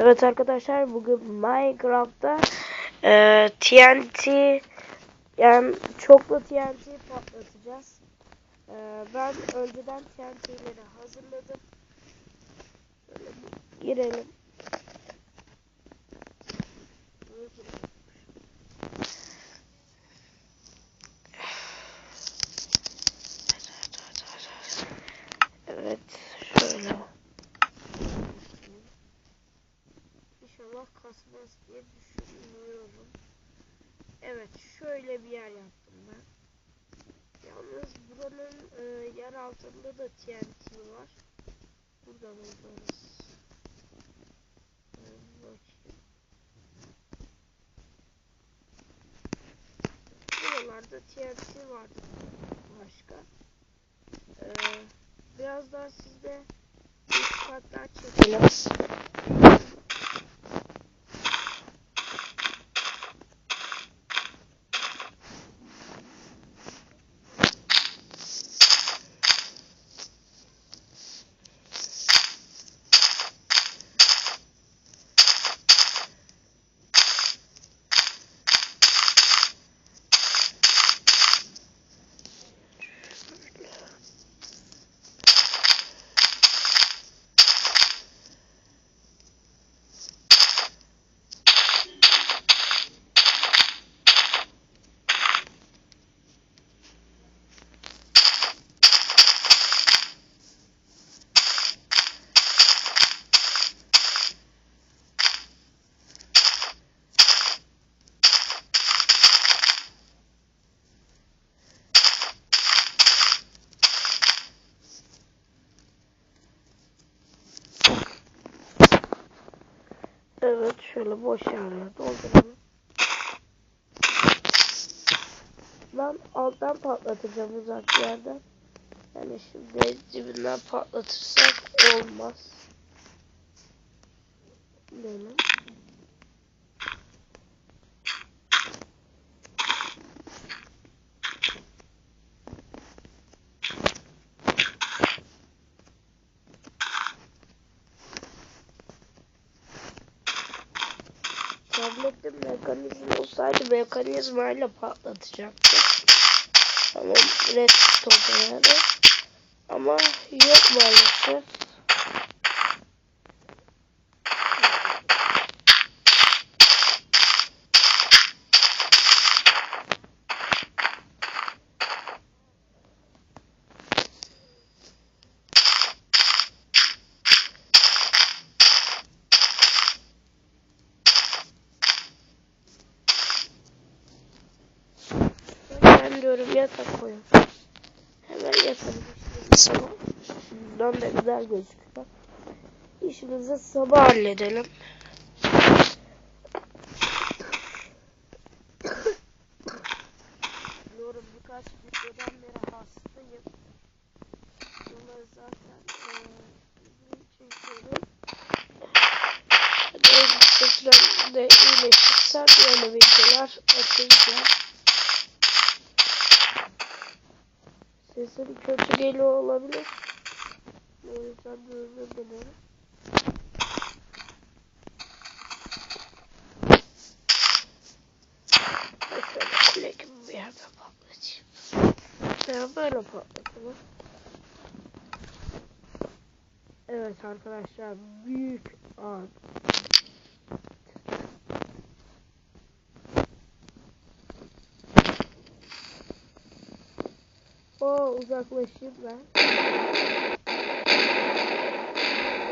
Evet arkadaşlar bugün Minecraft'ta e, TNT yani çoklu TNT patlatacağız. E, ben önceden TNT'leri hazırladım. Şöyle bir girelim. Evet şöyle bir yer yaptım ben. Yalnız buranın e, yer altında da TNT var. Buradan buluruz. E, bakayım. Buralarda TNT vardı başka. E, biraz daha sizde daha çekelim. Evet şöyle boş yerleri dolduralım. Ben alttan patlatacağım uzak yerden. Yani şimdi dibinden patlatırsak olmaz. Böyle. Tabletin mekanizma olsaydı mekanizmayla patlatacaktım. Ama redstone yani. Ama yok maalesef. Ben diyorum yatak koyun. Hemen yatalım. Sabah. Şundan da güzel gözüküyor. İşimizi sabah halledelim. Diyorum birkaç videodan beri hastayım. Bunları zaten eee çekiyorum. Hadi de iyileşirsem yeni videolar atacağım. Sesim kötü geliyor olabilir. O yüzden de özür dilerim. Ben şöyle kule gibi bir yerde patlatayım. Veya böyle patlatalım. Evet arkadaşlar büyük ağaç. Oo uzaklaşayım ben.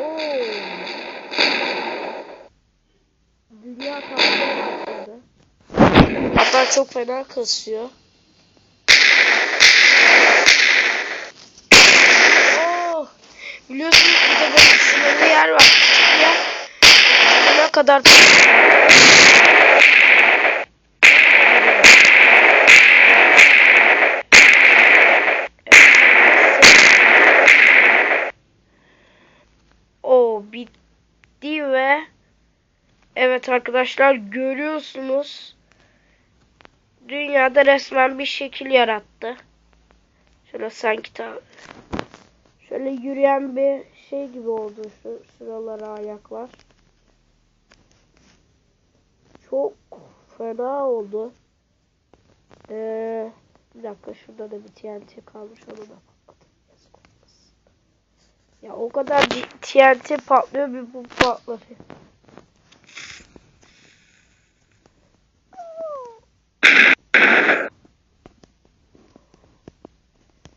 Oo. Dünya kalmaya başladı. Hatta çok fena kasıyor. Oo. Biliyorsunuz burada böyle sınırlı yer var. Küçük bir yer. Ne kadar bitti ve evet arkadaşlar görüyorsunuz dünyada resmen bir şekil yarattı. Şöyle sanki ta şöyle yürüyen bir şey gibi oldu şu şuralara ayaklar. çok fena oldu. Ee, bir dakika şurada da bir TNT kalmış onu da. Ya o kadar TNT patlıyor bir bu patlıyor.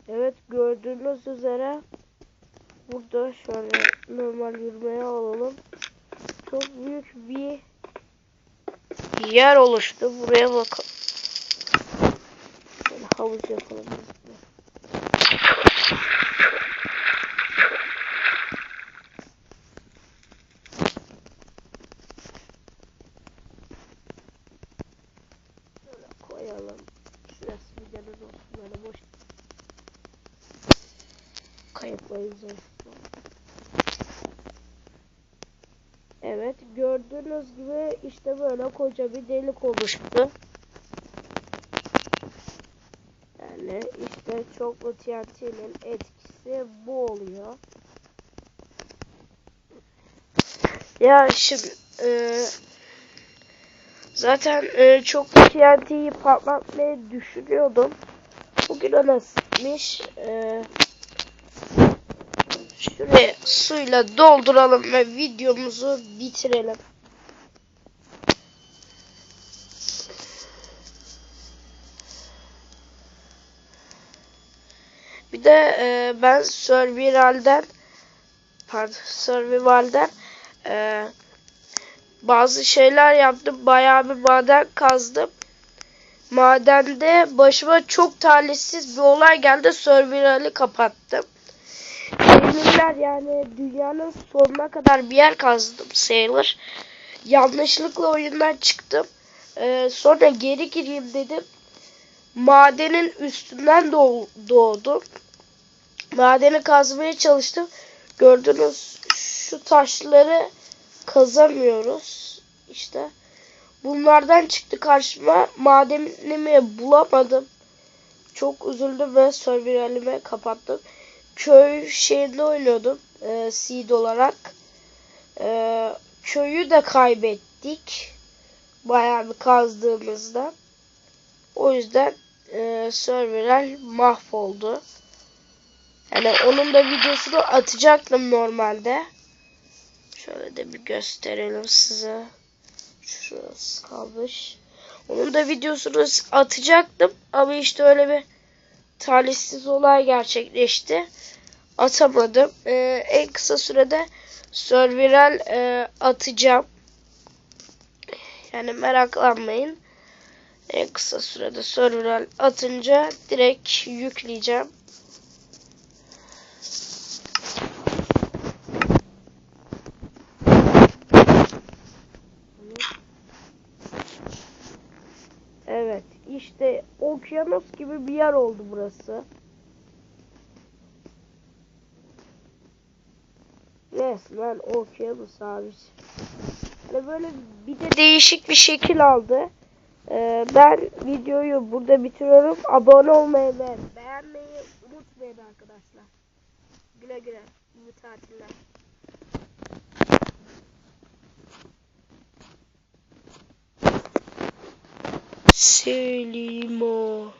Evet gördüğünüz üzere burada şöyle normal yürümeye alalım. Çok büyük bir yer oluştu. Buraya bakalım. Şöyle havuz yapalım biz. Şöyle koyalım. Şurası bir deniz olsun böyle boş. Kayıtlayız olsun. Evet gördüğünüz gibi işte böyle koca bir delik oluştu. Yani işte çoklu TNT'nin etkisi bu oluyor. Ya şimdi e, zaten e, çoklu TNT'yi patlatmayı düşünüyordum. Bugün nasipmiş. E, şuraya suyla dolduralım ve videomuzu bitirelim. Bir de e, ben Survival'den pardon Survival'den e, bazı şeyler yaptım. Bayağı bir maden kazdım. Madende başıma çok talihsiz bir olay geldi. Survival'i kapattım. Emirler yani dünyanın sonuna kadar bir yer kazdım sayılır. Yanlışlıkla oyundan çıktım. E, sonra geri gireyim dedim. Madenin üstünden doğ doğdum. Madeni kazmaya çalıştım. Gördünüz şu taşları kazamıyoruz. İşte bunlardan çıktı karşıma. Madenimi bulamadım. Çok üzüldüm ve serverlerimi kapattım. Köy şeyinde oynuyordum. E, seed olarak. E, köyü de kaybettik. Bayağı bir kazdığımızda. O yüzden e, serverler mahvoldu. Yani onun da videosunu atacaktım normalde. Şöyle de bir gösterelim size. Şurası kalmış. Onun da videosunu atacaktım. Ama işte öyle bir talihsiz olay gerçekleşti. Atamadım. Ee, en kısa sürede serverel e, atacağım. Yani meraklanmayın. En kısa sürede serverel atınca direkt yükleyeceğim. Evet işte okyanus gibi bir yer oldu burası. Resmen okyanus abi. Hani böyle bir de değişik bir şekil aldı. Ee, ben videoyu burada bitiriyorum. Abone olmayı ve beğenmeyi unutmayın arkadaşlar. Güle güle. İyi tatiller. Selimo.